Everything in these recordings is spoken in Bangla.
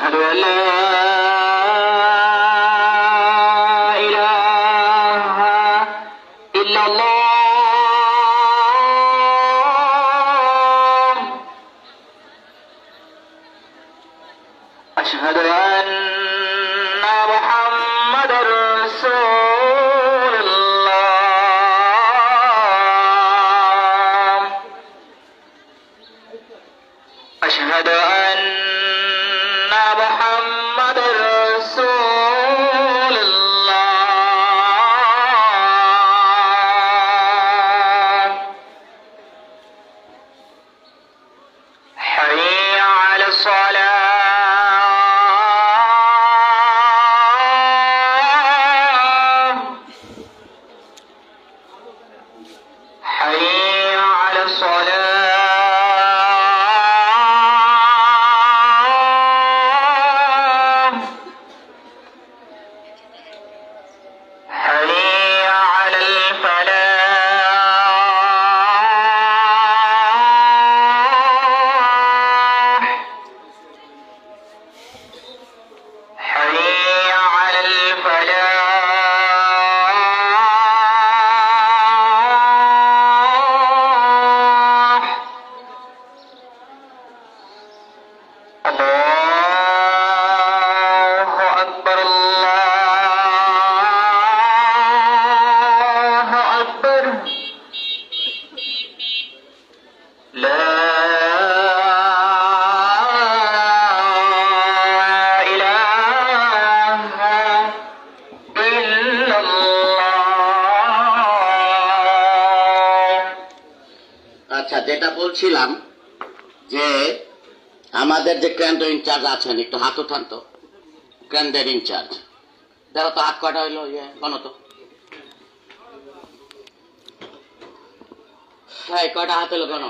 أشهد أن لا إله أشهد أن আচ্ছা যেটা বলছিলাম যে আমাদের যে কেন্দ্র ইনচার্জ আছেন, একটু হাত উঠান তো। কেন্দ্রের ইনচার্জ। দেখো তো হাত কটা হইল ইয়ে তো। হ্যাঁ কটা হাত হলো গণ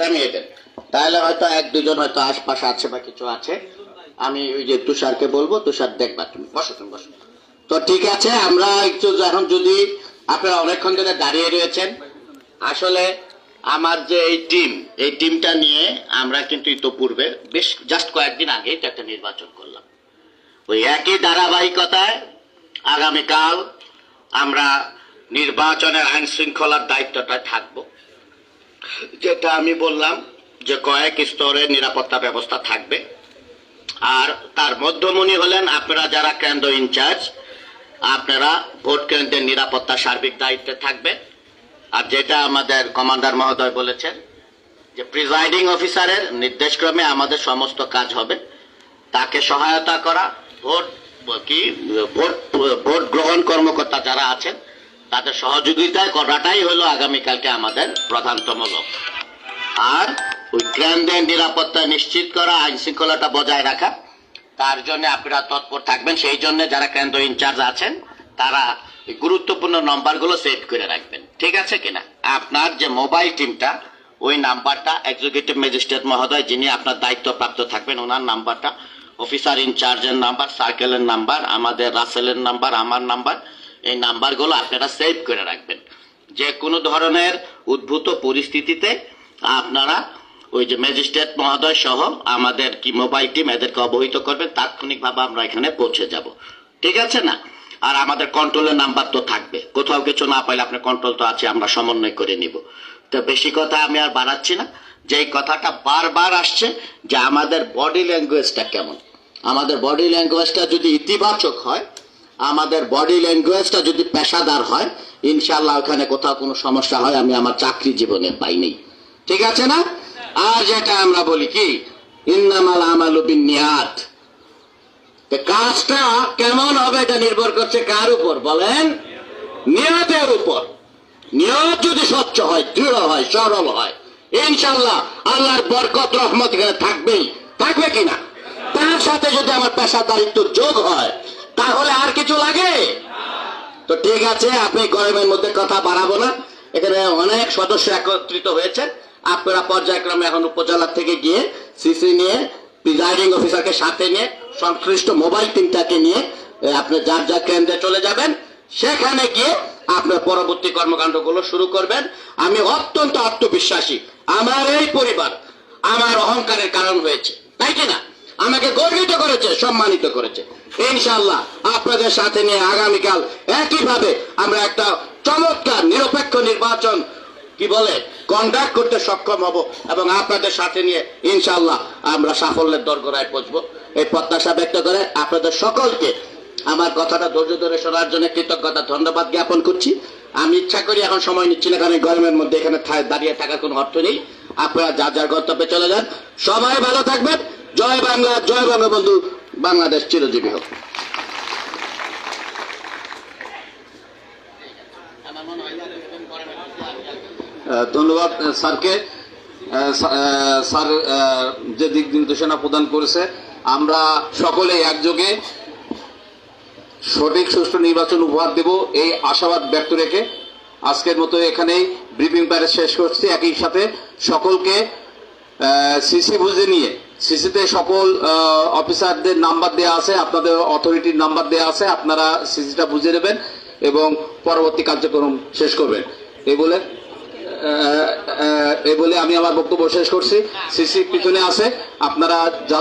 দামিয়ে দেন। তাহলে হয়তো এক, দুজন হয়তো আছে বা কিছু আছে। আমি ওই যে তুষারকে বলব, তুষার দেখবা তুমি। বসো তুমি, বসো। তো ঠিক আছে, আমরা একটু এখন যদি আপনারা অনেকক্ষণ ধরে দাঁড়িয়ে রয়েছেন, আসলে আমার যে এই টিম, এই টিমটা নিয়ে আমরা কিন্তু ইতোপূর্বে বেশ জাস্ট কয়েকদিন আগেই তো একটা নির্বাচন করলাম। ওই একই ধারাবাহিকতায় আগামীকাল আমরা নির্বাচনের আইন শৃঙ্খলার দায়িত্বটা থাকব। যেটা আমি বললাম যে কয়েক স্তরের নিরাপত্তা ব্যবস্থা থাকবে। আর তার মধ্যমণি হলেন আপনারা যারা কেন্দ্র ইনচার্জ, আপনারা ভোট কেন্দ্রের নিরাপত্তা সার্বিক দায়িত্বে থাকবে। আর যেটা আমাদের কমান্ডার মহোদয় বলেছেন যে প্রিজাইডিং অফিসারের নির্দেশক্রমে আমাদের সমস্ত কাজ হবে। তাকে সহায়তা করা, ভোট কি, ভোট ভোট গ্রহণ কর্মকর্তা যারা আছেন তাদের সহযোগিতায় করাটাই হলো আগামীকালকে আমাদের প্রধানতম লক্ষ্য। আর কেন্দ্রের নিরাপত্তা নিশ্চিত করা আইন শৃঙ্খলাটা বজায় রাখা, তার জন্য আপনারা তৎপর থাকবেন। সেই জন্য যারা কেন্দ্র ইনচার্জ আছেন, তারা গুরুত্বপূর্ণ নাম্বারগুলো সেভ করে রাখবেন। ঠিক আছে কিনা? আপনার যে মোবাইল টিমটা, ওই নাম্বারটা, এক্সিকিউটিভ ম্যাজিস্ট্রেট মহোদয় যিনি আপনার দায়িত্বপ্রাপ্ত থাকবেন, ওনার নাম্বারটা, অফিসার ইনচার্জের নাম্বার, সার্কেলের নাম্বার, আমাদের রাসেলের নাম্বার, আমার নাম্বার এই নাম্বারগুলো আপনারা সেভ করে রাখবেন। যে কোনো ধরনের উদ্ভূত পরিস্থিতিতে আপনারা ওই যে ম্যাজিস্ট্রেট মহোদয় সহ আমাদের কি মোবাইল টিম এদেরকে অবহিত করবেন, তাৎক্ষণিকভাবে আমরা এখানে পৌঁছে যাব। ঠিক আছে না? আর আমাদের কন্ট্রোলের নাম্বার তো থাকবে। কোথাও কিছু না পাইলে আপনার কন্ট্রোল তো আছে, আমরা সমন্বয় করে নিব। তো বেশি কথা আমি আর বাড়াচ্ছি না। যে এই কথাটা বারবার আসছে যে আমাদের বডি ল্যাঙ্গুয়েজটা কেমন? আমাদের বডি ল্যাঙ্গুয়েজটা যদি ইতিবাচক হয় আমাদের বডি ল্যাঙ্গুয়েজটা যদি পেশাদার হয় ইনশাল্লাহ ওখানে কোথাও কোনো সমস্যা হয়, আমি আমার চাকরি জীবনে পাইনি। ঠিক আছে না? আর যেটা আমরা বলি কি? ইন্নামাল আমালু বিনিয়াত। তো কাজটা কেমন হবে এটা নির্ভর করছে কার উপর? বলেন? নিয়তের উপর। নিয়ত যদি স্বচ্ছ হয়, দৃঢ় হয়, সরল হয় ইনশাল্লাহ আল্লাহর বরকত, রহমত এখানে থাকবেই। থাকবে কিনা? তার সাথে যদি আমার পেশাদারিত্ব যোগ হয় তাহলে আর কিছু লাগে? তো ঠিক আছে, আপনি গরমের মধ্যে কথা বাড়াবো না। এখানে অনেক সদস্য একত্রিত হয়েছে। আপনারা পর্যায়ক্রমে এখন উপজেলা থেকে গিয়ে সিসি নিয়ে প্রিজাইডিং অফিসারকে সাথে নিয়ে, সংশ্লিষ্ট মোবাইল টিমটাকে নিয়ে আপনি যার যার কেন্দ্রে চলে যাবেন, সেখানে গিয়ে আপনার পরবর্তী কর্মকাণ্ডগুলো শুরু করবেন। আমি অত্যন্ত আত্মবিশ্বাসী। আমার এই পরিবার আমার অহংকারের কারণ হয়েছে। তাই কিনা আমাকে গর্বিত করেছে, সম্মানিত করেছে। ইনশাল্লাহ আপনাদের সাথে নিয়ে আগামীকাল একইভাবে আমরা একটা চমৎকার নিরপেক্ষ নির্বাচন, কি বলে কন্ডাক্ট করতে সক্ষম হব এবং আপনাদের সাথে নিয়ে ইনশাল্লাহ আমরা সাফল্যের দরগড়ায় পৌঁছবো। এই প্রত্যাশা ব্যক্ত করে আপনাদের সকলকে আমার কথাটা ধৈর্য ধরে শোনার জন্য কৃতজ্ঞতা, ধন্যবাদ জ্ঞাপন করছি। আমি ইচ্ছা করি এখন সময় নিচ্ছি না, কারণ গরমের মধ্যে এখানে দাঁড়িয়ে থাকার কোনো অর্থ নেই। আপনারা যা যার গন্তব্যে চলে যান। সবাই ভালো থাকবেন। জয় বাংলা, জয় বঙ্গবন্ধু। বাংলাদেশ চিরজীবী হোক। ধন্যবাদ স্যারকে। স্যার- যে দিক নির্দেশনা প্রদান করেছে, আমরা সকলে একযোগে সঠিক সুষ্ঠু নির্বাচন উপহার দেব, এই আশাবাদ ব্যক্ত রেখে আজকের মতো এখানেই ব্রিফিং প্যারেজ শেষ করছি। একই সাথে সকলকে সিসি বুঝে নিয়ে সিসিতে সকল অফিসারদের নাম্বার দেওয়া আছে, আপনাদের অথরিটির নাম্বার দেওয়া আছে, আপনারা সিসিটা বুঝে নেবেন এবং পরবর্তী কার্যক্রম শেষ করবেন। এই বলে এই বলে আমি আমার বক্তব্য শেষ করছি। সিসি পিছনে আছে, আপনারা যা